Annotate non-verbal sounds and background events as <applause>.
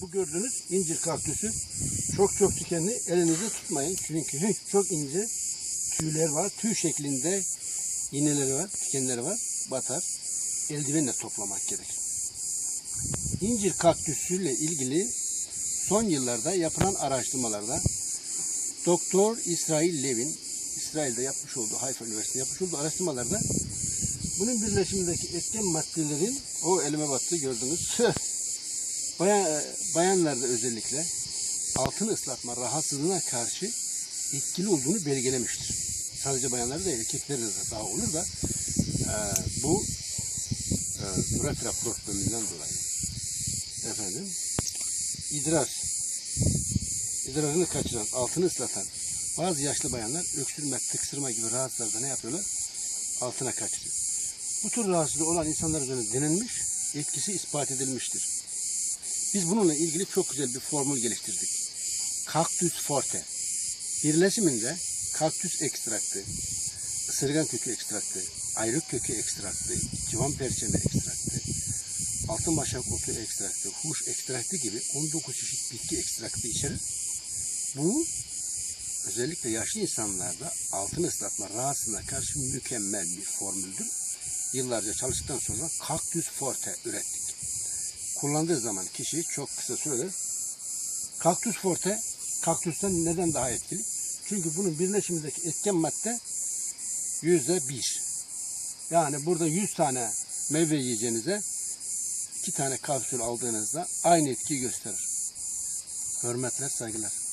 Bu gördüğünüz incir kaktüsü çok çok dikenli. Elinizde tutmayın. Çünkü çok ince tüyler var. Tüy şeklinde iğneleri var, dikenleri var. Batar. Eldivenle toplamak gerekir. İncir kaktüsüyle ilgili son yıllarda yapılan araştırmalarda Doktor İsrail Levin İsrail'de yapmış olduğu Hayfa Üniversitesi'nde yapmış olduğu araştırmalarda bunun birleşimindeki etken maddelerin o elime battı gördünüz. <laughs> Bayan, bayanlarda özellikle altın ıslatma rahatsızlığına karşı etkili olduğunu belgelemiştir. Sadece bayanlarda değil erkeklerde de daha olur da e, bu e, dolayı efendim idrar idrarını kaçıran, altını ıslatan bazı yaşlı bayanlar öksürme, tıksırma gibi rahatsızlarda ne yapıyorlar? Altına kaçırıyor. Bu tür rahatsızlığı olan insanlar üzerinde denenmiş, etkisi ispat edilmiştir. Biz bununla ilgili çok güzel bir formül geliştirdik. Kaktüs forte. Birleşiminde kaktüs ekstraktı, ısırgan kökü ekstraktı, ayrık kökü ekstraktı, civan perçemi ekstraktı, altın başak otu ekstraktı, huş ekstraktı gibi 19 çeşit bitki ekstraktı içerir. Bu özellikle yaşlı insanlarda altın ıslatma rahatsızlığına karşı mükemmel bir formüldür. Yıllarca çalıştıktan sonra kaktüs forte ürettik. Kullandığı zaman kişi çok kısa sürede kaktüs forte kaktüsten neden daha etkili? Çünkü bunun birleşimindeki etken madde yüzde bir. Yani burada 100 tane meyve yiyeceğinize iki tane kapsül aldığınızda aynı etkiyi gösterir. Hürmetler, saygılar.